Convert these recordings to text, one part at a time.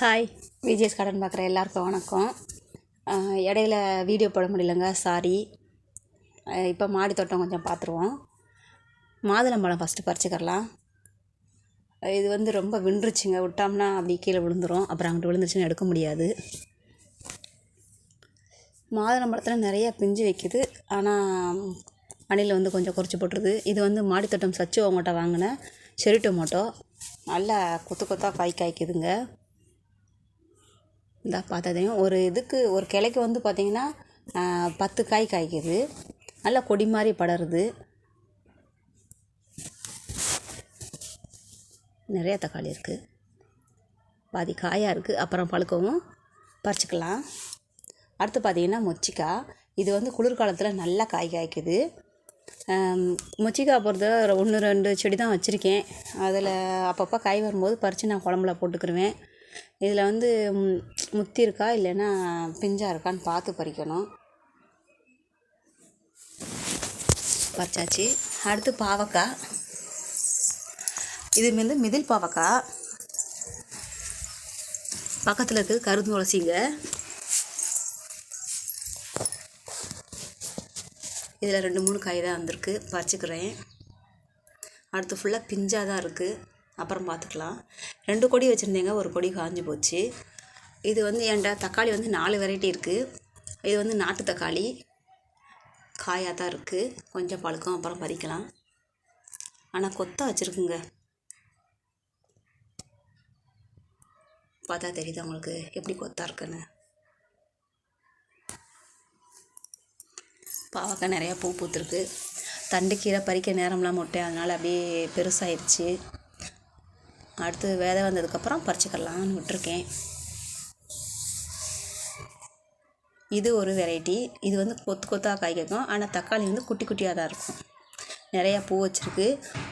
Hi VGS garden பார்க்குற எல்லாருக்கும் வணக்கம். இடையில வீடியோ போட முடியலங்க சாரி இப்போ மாடி தோட்டம் கொஞ்சம் பார்த்துருவோம். மாதுளம்பழம் ஃபஸ்ட்டு பறிச்சுக்கரலாம் இது வந்து ரொம்ப விண்டுருச்சுங்க விட்டோம்னா அப்படி கீழே விழுந்துரும் அப்புறம் அங்கிட்டு விழுந்துருச்சுன்னு எடுக்க முடியாது. மாதுளம்பழத்தில் நிறைய பிஞ்சு வைக்குது ஆனால் அணில் வந்து கொஞ்சம் குறைச்சி போட்டுருது. இது வந்து மாடித்தோட்டம் சச்சு அவங்ககிட்ட வாங்கின செரி டொமோட்டோ நல்லா கொத்து கொத்தாக காய் காய்க்குதுங்க இந்த பார்த்ததையும் ஒரு இதுக்கு ஒரு கிளைக்கு வந்து பார்த்திங்கன்னா பத்து காய் காய்க்குது. நல்லா கொடி மாதிரி படருது. நிறைய தக்காளி இருக்குது பாதி காயாக இருக்குது அப்புறம் பழுக்கவும் பறிச்சுக்கலாம். அடுத்து பார்த்திங்கன்னா மொச்சிக்காய். இது வந்து குளிர்காலத்தில் நல்லா காய் காய்க்குது. மொச்சிக்காய் பொறுத்த ஒன்று ரெண்டு செடி தான் வச்சுருக்கேன். அதில் அப்பப்போ காய் வரும்போது பறித்து நான் குழம்புல போட்டுக்கிருவேன். இதில் வந்து முத்தி இருக்கா இல்லைன்னா பிஞ்சாக இருக்கான்னு பார்த்து பறிக்கணும். பறிச்சாச்சு. அடுத்து பாவக்காய். இது வந்து மிதில் பாவக்காய். பக்கத்தில் இருக்குது கருது துளசிங்க. இதில் ரெண்டு மூணு காய் தான் வந்திருக்கு. பறிச்சுக்கிறேன். அடுத்து ஃபுல்லாக பிஞ்சாக தான் இருக்குது அப்புறம் பார்த்துக்கலாம். ரெண்டு கொடி வச்சுருந்தேங்க ஒரு கொடி காஞ்சு போச்சு. இது வந்து ஏன்டா தக்காளி வந்து நாலு வெரைட்டி இருக்குது இது வந்து நாட்டு தக்காளி. காயாக தான் இருக்குது கொஞ்சம் பழுக்கும் அப்புறம் பறிக்கலாம். ஆனால் கொத்தா வச்சுருக்குங்க. பார்த்தா தெரியுது உங்களுக்கு எப்படி கொத்தா இருக்குன்னு. பாவக்காய் நிறையா பூ பூத்துருக்கு. தண்டு கீரை பறிக்க நேரம்லாம் முட்டை அதனால் அப்படியே பெருசாயிருச்சு. அடுத்து விதை வந்ததுக்கப்புறம் பறிச்சுக்கலாம்னு விட்டுருக்கேன். இது ஒரு வெரைட்டி. இது வந்து கொத்து கொத்தாக காய் கேட்கும் ஆனால் தக்காளி வந்து குட்டி குட்டியாக தான் இருக்கும். நிறையா பூ வச்சுருக்கு.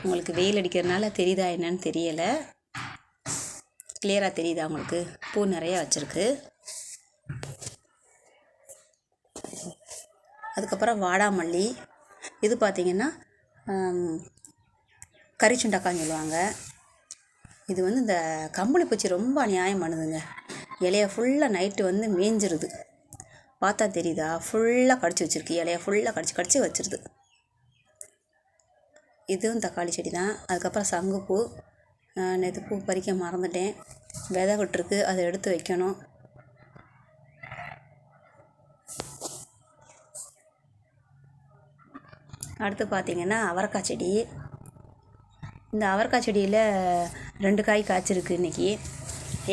உங்களுக்கு வெயில் அடிக்கிறதுனால தெரியுதா என்னன்னு தெரியலை. கிளியராக தெரியுதா உங்களுக்கு? பூ நிறையா வச்சுருக்கு. அதுக்கப்புறம் வாடாமல்லி. இது பார்த்திங்கன்னா கரிச்சுண்டக்கான்னு சொல்லுவாங்க. இது வந்து இந்த கம்பளி பூச்சி ரொம்ப அநியாயம் பண்ணுதுங்க இலைய ஃபுல்லாக நைட்டு வந்து மேய்ஞ்சிருது பார்த்தா தெரியுதா? ஃபுல்லாக கடிச்சு வச்சிருக்கு. இலைய ஃபுல்லாக கடிச்சு கடிச்சு வச்சிருது. இதுவும் தக்காளி செடி தான் அதுக்கப்புறம் சங்குப்பூ. நேற்று பூ பறிக்க மறந்துட்டேன். விதை விட்டுருக்கு அதை எடுத்து வைக்கணும். அடுத்து பார்த்திங்கன்னா அவரைக்காய் செடி. இந்த அவரைக்காய் செடியில் ரெண்டு காய் காய்ச்சிருக்கு இன்றைக்கி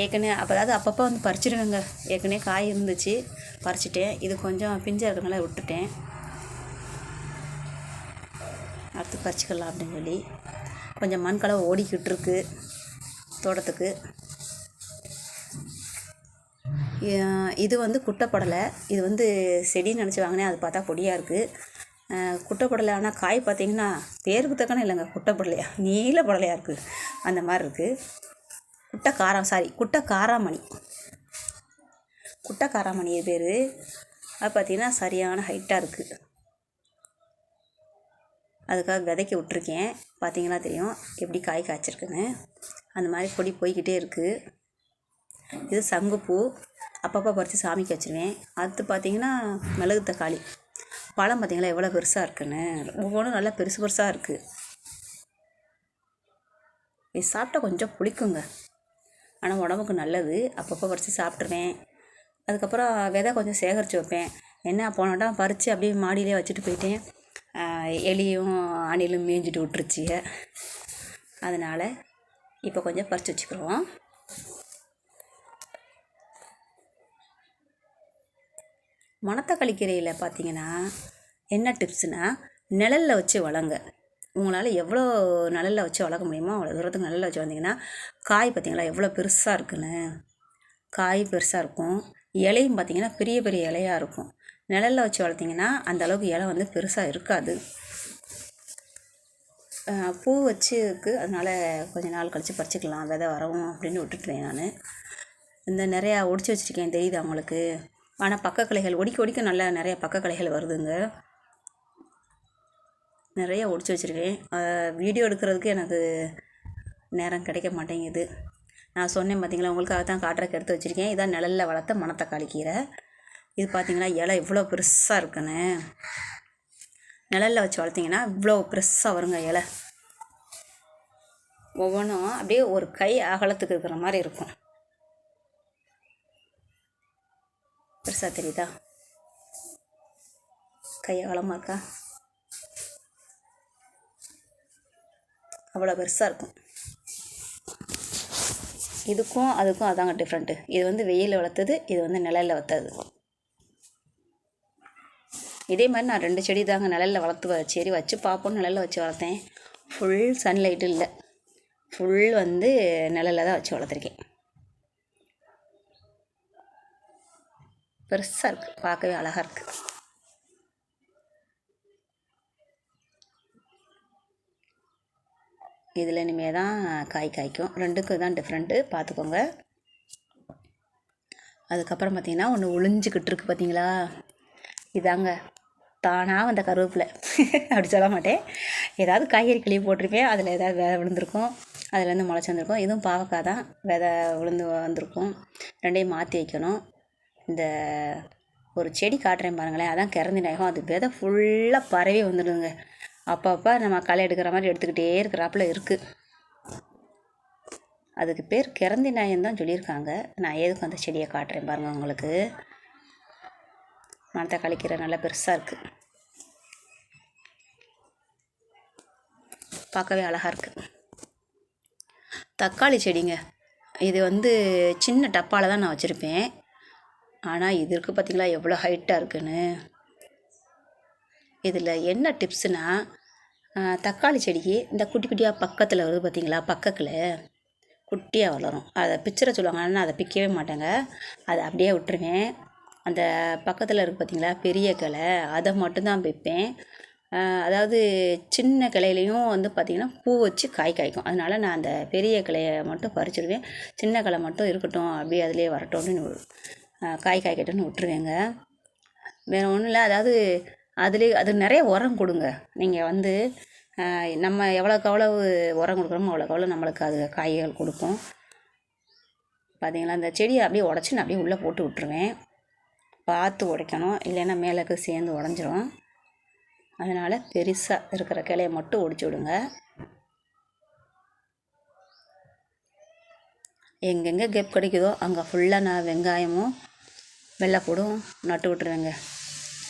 ஏற்கனவே அப்போ அதாவது அப்பப்போ வந்து பறிச்சிருவேங்க ஏற்கனவே காய் இருந்துச்சு. பறிச்சிட்டேன். இது கொஞ்சம் பிஞ்சாக இருக்கிறனால விட்டுட்டேன். அடுத்து பறிச்சிக்கலாம் அப்படின்னு சொல்லி. கொஞ்சம் மண் கலவை ஓடிக்கிட்டு இருக்கு தோட்டத்துக்கு. இது வந்து குட்டைப்படலை. இது வந்து செடின்னு நினச்சி வாங்கினேன். அது பார்த்தா பொடியாக இருக்குது குட்டைப்படலை. ஆனால் காய் பார்த்தீங்கன்னா பேருக்கு தக்கன இல்லைங்க. குட்டைப்படலையா? நீல படலையாக இருக்குது அந்த மாதிரி இருக்குது குட்டை காரம் சாரி குட்டை காராமணி. குட்டை காராமணி பேர். அது பார்த்தீங்கன்னா சரியான ஹைட்டாக இருக்குது அதுக்காக விதைக்க விட்ருக்கேன் பார்த்திங்கன்னா தெரியும் எப்படி காய் காய்ச்சிருக்குன்னு. அந்த மாதிரி கொடி போய்கிட்டே இருக்குது இது சங்குப்பூ. அப்பப்போ பறித்து சாமிக்கு வச்சுருவேன். அடுத்து பார்த்தீங்கன்னா மிளகு தக்காளி. பழம் பார்த்தீங்களா? எவ்வளோ பெருசாக இருக்குன்னு? ஒவ்வொன்றும் நல்லா பெருசு பெருசாக இருக்குது இது சாப்பிட்டா கொஞ்சம் புளிக்குங்க. ஆனால் உடம்புக்கு நல்லது. அப்பப்போ பறித்து சாப்பிட்ருவேன் அதுக்கப்புறம் விதை கொஞ்சம் சேகரித்து வைப்பேன். என்ன போன பறித்து அப்படியே மாடியிலே வச்சுட்டு போயிட்டேன். எலியும் அணிலும் மேய்ஞ்சிட்டு விட்டுருச்சுங்க அதனால் இப்போ கொஞ்சம் பறித்து வச்சுக்கிறோம் மணத்தக்காளி கீரையில் பார்த்தீங்கன்னா என்ன டிப்ஸ்னால் நிழலில் வச்சு வளங்க உங்களால் எவ்வளோ நிழலில் வச்சு வளர்க்க முடியுமோ அவ்வளோ தூரத்துக்கு நிழலில் வச்சு வந்தீங்கன்னா காய் பார்த்தீங்களா எவ்வளோ பெருசாக இருக்குன்னு? காய் பெருசாக இருக்கும். இலையும் பார்த்தீங்கன்னா பெரிய பெரிய இலையாக இருக்கும். நிழலில் வச்சு வளர்த்திங்கன்னா அந்த அளவுக்கு இலை வந்து பெருசாக இருக்காது. பூ வச்சு இருக்கு அதனால் கொஞ்சம் நாள் கழித்து பறிச்சிக்கலாம். விதை வரவும் அப்படின்னு விட்டுட்டேன் நான். இந்த நிறையா ஒடிச்சு வச்சுருக்கேன் தெரியுது அவங்களுக்கு ஆனால் பக்கக்கலைகள் ஒடிக்க ஒடிக்க நல்லா நிறைய பக்கக்கலைகள் வருதுங்க. நிறைய ஒடிச்சு வச்சுருக்கேன். வீடியோ எடுக்கிறதுக்கு எனக்கு நேரம் கிடைக்க மாட்டேங்குது. நான் சொன்னேன் பார்த்தீங்களா உங்களுக்காக தான் காட்டுறக்கு எடுத்து வச்சுருக்கேன். இதான் நிழலில் வளர்த்த மணத்தக்காளி கீரை. இது பார்த்திங்கன்னா இலை இவ்வளோ பெருசாக இருக்குன்னு. நிழலில் வச்சு வளர்த்திங்கன்னா இவ்வளோ பெருசாக வருங்க இலை. ஒவ்வொன்றும் அப்படியே ஒரு கை அகலத்துக்கு இருக்கிற மாதிரி இருக்கும். பெருசாக தெரியுதா? கை அகலமாக இருக்கா? அவ்வளோ பெருசாக இருக்கும். இதுக்கும் அதுக்கும் அதாங்க டிஃப்ரெண்ட்டு இது வந்து வெயிலில் வளர்த்தது இது வந்து நிழலில் வளர்த்தது. இதே மாதிரி நான் ரெண்டு செடி தாங்க நிழலில் வளர்த்து வ- சரி வச்சு பார்ப்போம் நிழலில் வச்சு வளர்த்தேன். ஃபுல் சன்லைட் இல்லை. ஃபுல் வந்து நிழலில் தான் வச்சு வளர்த்துருக்கேன். பெருசாக இருக்குது பார்க்கவே அழகாக இருக்குது இதில் இனிமேல் தான் காய் காய்க்கும். ரெண்டுக்கும் தான் டிஃப்ரெண்ட்டு பார்த்துக்கோங்க. அதுக்கப்புறம் பார்த்தீங்கன்னா ஒன்று ஒளிஞ்சிக்கிட்டு இருக்கு பார்த்தீங்களா? இதாங்க. தானாக வந்த கருவேப்பிலை. அப்படி சொல்ல மாட்டேன். ஏதாவது காய்கறி கிளி போட்டிருப்பேன். அதில் ஏதாவது விதை விழுந்திருக்கும். அதுலேருந்து முளைச்சி வந்திருக்கும். இதுவும் பாவக்காய் தான். விதை விழுந்து வந்திருக்கும். ரெண்டையும் மாற்றி வைக்கணும். இந்த ஒரு செடி காட்டுறேன் பாருங்களேன். அதான் கிறந்தி நாயகம் அது விதை ஃபுல்லாக பரவி வந்துடுங்க அப்பப்போ நம்ம களை எடுக்கிற மாதிரி எடுத்துக்கிட்டே இருக்கிறாப்புல இருக்குது அதுக்கு பேர் கிறந்தி நாயம் தான் சொல்லியிருக்காங்க. நான் எதுக்கு அந்த செடியை காட்டுறேன் பாருங்கள் உங்களுக்கு. மனத்தை கழிக்கிற நல்லா பெருசாக இருக்குது பார்க்கவே அழகாக இருக்குது தக்காளி செடிங்க. இது வந்து சின்ன டப்பாவில் தான் நான் வச்சுருப்பேன். ஆனால் இது இருக்குது பார்த்தீங்களா எவ்வளோ ஹைட்டாக இருக்குன்னு. இதில் என்ன டிப்ஸுனால் தக்காளி செடிக்கு இந்த குட்டி குட்டியாக பக்கத்தில் வருது பார்த்தீங்களா பக்கத்தில் குட்டியாக வளரும். அதை பிச்சரை சொல்லுவாங்க. ஆனால் அதை பிக்கவே மாட்டாங்க. அதை அப்படியே விட்டுருவேன் அந்த பக்கத்தில் இருக்குது பார்த்திங்களா பெரிய கிளை. அதை மட்டும்தான் வைப்பேன். அதாவது சின்ன கிளையிலையும் வந்து பார்த்திங்கன்னா பூ வச்சு காய் காய்க்கும். அதனால் நான் அந்த பெரிய கிளையை மட்டும் பறிச்சிடுவேன் சின்ன கிளை மட்டும் இருக்கட்டும். அப்படியே அதிலே வரட்டும்னு காய் காய்க்கட்டும்னு விட்டுருவேங்க. வேறு ஒன்றும் இல்லை. அதாவது அதுலேயே அது நிறைய உரம் கொடுங்க. நீங்கள் வந்து நம்ம எவ்வளோக்கு எவ்வளவு உரம் கொடுக்குறோமோ அவ்வளோக்கு அவ்வளோ நம்மளுக்கு அது காய்கள் கொடுக்கும். பார்த்தீங்களா அந்த செடியை அப்படியே உடச்சி நான் அப்படியே உள்ளே போட்டு விட்ருவேன் பார்த்து உடைக்கணும். இல்லைன்னா மேலேக்கு சேர்ந்து உடஞ்சிரும். அதனால் பெருசாக இருக்கிற கிளையை மட்டும் ஒடிச்சு விடுங்க. எங்கெங்கே கேப் கிடைக்குதோ அங்கே ஃபுல்லாக நான் வெங்காயமும் வெள்ளைப்பூடும் நட்டு விட்ருவேங்க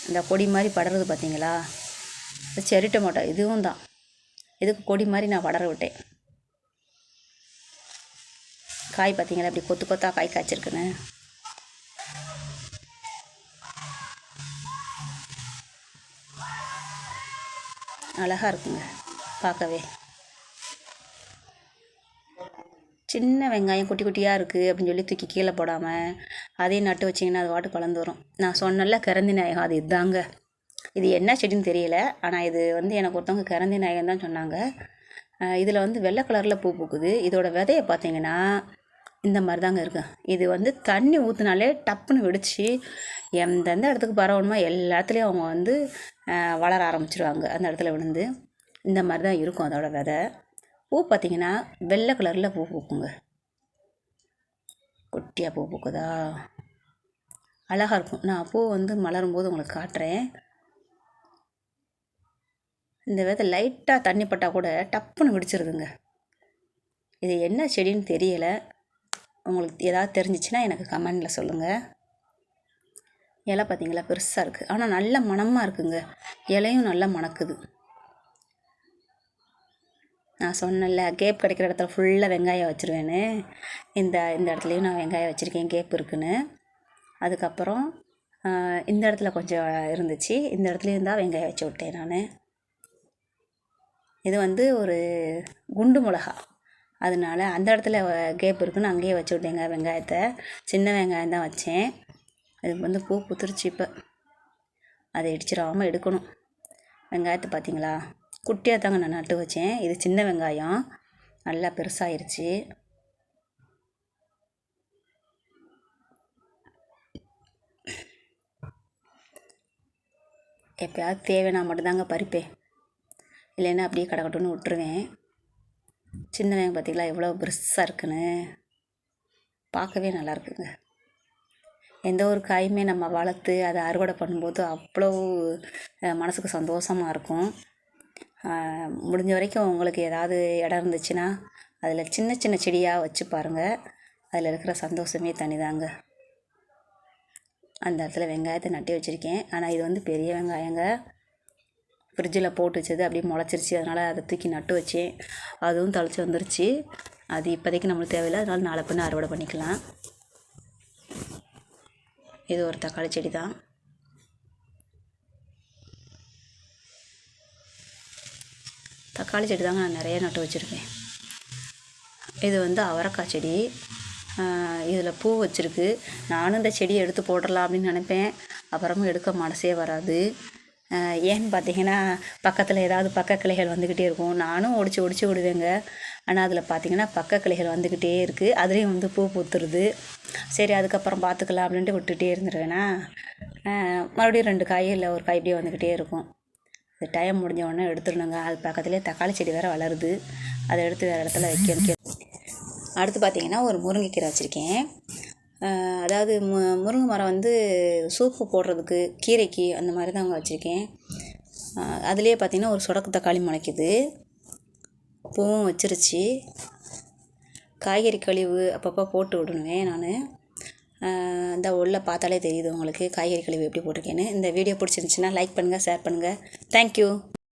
இந்த கொடி மாதிரி படருது பார்த்தீங்களா? இது செரி டொமேட்டோ இதுவும் தான். இதுக்கு கொடி மாதிரி நான் படர விட்டேன். காய் பார்த்தீங்களா? இப்படி கொத்து கொத்தாக காய் காய்ச்சிருக்குன்னு. அழகாக இருக்குங்க பார்க்கவே. சின்ன வெங்காயம் குட்டி குட்டியாக இருக்குது அப்படின்னு சொல்லி தூக்கி கீழே போடாமல் அதையும் நட்டு வச்சிங்கன்னா அது வாட்டு வளர்ந்து வரும். நான் சொன்னல கரந்தி நாயகம். அது இதுதாங்க இது என்ன செடின்னு தெரியல. ஆனால் இது வந்து எனக்கு ஒருத்தவங்க கரந்தி நாயகம் தான் சொன்னாங்க. இதில் வந்து வெள்ளை கலரில் பூ பூக்குது. இதோட விதையை பார்த்தீங்கன்னா இந்த மாதிரி தாங்க இருக்கு. இது வந்து தண்ணி ஊற்றினாலே டப்புன்னு வெடிச்சு எந்தெந்த இடத்துக்கு பரவணுமோ எல்லாத்துலேயும் அவங்க வந்து வளர ஆரம்பிச்சிருவாங்க. அந்த இடத்துல விழுந்து. இந்த மாதிரி தான் இருக்கும் அதோட விதை. பூ பார்த்தீங்கன்னா வெள்ளை கலரில் பூ பூக்குங்க. குட்டியாக பூ பூக்குதா அழகாக இருக்கும். நான் பூ வந்து மலரும் போது உங்களுக்கு காட்டுறேன். இந்த விதை லைட்டாக தண்ணி பட்டால் கூட டப்புன்னு வெடிச்சிருதுங்க. இது என்ன செடின்னு தெரியலை. உங்களுக்கு ஏதாவது தெரிஞ்சிச்சுன்னா எனக்கு கமெண்டில் சொல்லுங்கள் இலை பார்த்தீங்களா பெருசாக இருக்குது ஆனால் நல்ல மணமாக இருக்குங்க. இலையும் நல்லா மணக்குது. நான் சொன்னேன்ல கேப் கிடைக்கிற இடத்துல ஃபுல்லாக வெங்காயம் வச்சுருவேன்னு. இந்த இந்த இடத்துலையும் நான் வெங்காயம் வச்சுருக்கேன் கேப் இருக்குன்னு. அதுக்கப்புறம் இந்த இடத்துல கொஞ்சம் இருந்துச்சு. இந்த இடத்துலையும் தான் வெங்காயம் வச்சு விட்டேன் நான். இது வந்து ஒரு குண்டு மிளகா. அதனால அந்த இடத்துல கேப் இருக்குன்னு அங்கேயே வச்சு விட்டேங்க வெங்காயத்தை. சின்ன வெங்காயம் தான் வச்சேன். அது வந்து பூ புத்துருச்சு இப்போ. அதை இடிச்சிடாமல் எடுக்கணும். வெங்காயத்தை பார்த்தீங்களா குட்டியாக தாங்க நான் நட்டு வச்சேன். இது சின்ன வெங்காயம். நல்லா பெருசாகிருச்சு எப்பயாவது தேவைன்னா மட்டும்தாங்க பறிப்பேன் இல்லைன்னா அப்படியே கடக்கட்டும்னு விட்டுருவேன். சின்ன வெங்காயம் பார்த்தீங்களா? எவ்வளோ பெருசாக இருக்குன்னு. பார்க்கவே நல்லா இருக்குங்க. எந்த ஒரு காயுமே நம்ம வளர்த்து அதை அறுவடை பண்ணும்போது அவ்வளோ மனதுக்கு மனசுக்கு சந்தோஷமாக இருக்கும். முடிஞ்ச வரைக்கும் உங்களுக்கு ஏதாவது இடம் இருந்துச்சுன்னா அதில் சின்ன சின்ன செடியாக வச்சு பாருங்கள் அதில் இருக்கிற சந்தோஷமே தனிதாங்க. அந்த இடத்துல வெங்காயத்தை நட்டி வச்சுருக்கேன். ஆனால் இது வந்து பெரிய வெங்காயங்க. ஃப்ரிட்ஜில் போட்டு வச்சது அப்படியே முளைச்சிருச்சு. அதனால் அதை தூக்கி நட்டு வச்சேன். அதுவும் தழைச்சி வந்துருச்சு. அது இப்போதைக்கு நம்மளுக்கு தேவையில்லை. அதனால் நாளை பின்ன அறுவடை பண்ணிக்கலாம். இது ஒரு தக்காளி செடி தான். தக்காளி செடி தாங்க நான் நிறைய நட்டு வச்சுருக்கேன். இது வந்து அவரைக்காய் செடி. இதில் பூ வச்சுருக்கு. நானும் இந்த செடியை எடுத்து போடலாம் அப்படின்னு நினைப்பேன். அப்புறமும் எடுக்க மனசே வராது. ஏன்னு பார்த்தீங்கன்னா பக்கத்தில் ஏதாவது பக்க கிளைகள் வந்துக்கிட்டே இருக்கும். நானும் ஒடிச்சு ஒடிச்சு விடுவேங்க. ஆனால் அதில் பார்த்தீங்கன்னா பக்க கிளைகள் வந்துக்கிட்டே இருக்குது அதுலேயும் வந்து பூ பூத்துருது. சரி அதுக்கப்புறம் பார்த்துக்கலாம் அப்படின்ட்டு விட்டுட்டே இருந்துருவேன்னா மறுபடியும் ரெண்டு காய் இல்லை ஒரு காய் இப்படியே வந்துக்கிட்டே இருக்கும். அது டைம் முடிஞ்ச உடனே எடுத்துடணுங்க. அது பக்கத்துலேயே தக்காளி செடி வேறு வளருது. அதை எடுத்து வேறு இடத்துல வைக்க வைக்க அடுத்து பார்த்தீங்கன்னா ஒரு முருங்கைக்கீரை வச்சுருக்கேன். அதாவது மு முருங்கை மரம் வந்து சூப்பு போடுறதுக்கு கீரைக்கு அந்த மாதிரி தாங்க வச்சுருக்கேன். அதுலேயே பார்த்தீங்கன்னா ஒரு சொடக்கு தக்காளி முளைக்குது. பூவும் வச்சிருச்சு. காய்கறி கழிவு அப்பப்போ போட்டு விடணுவேன் நான். இந்த உள்ள பார்த்தாலே தெரியுது உங்களுக்கு. காய்கறி கழிவு எப்படி போட்டிருக்கேன்னு. இந்த வீடியோ பிடிச்சிருந்துச்சின்னா லைக் பண்ணுங்கள் ஷேர் பண்ணுங்கள் தேங்க்யூ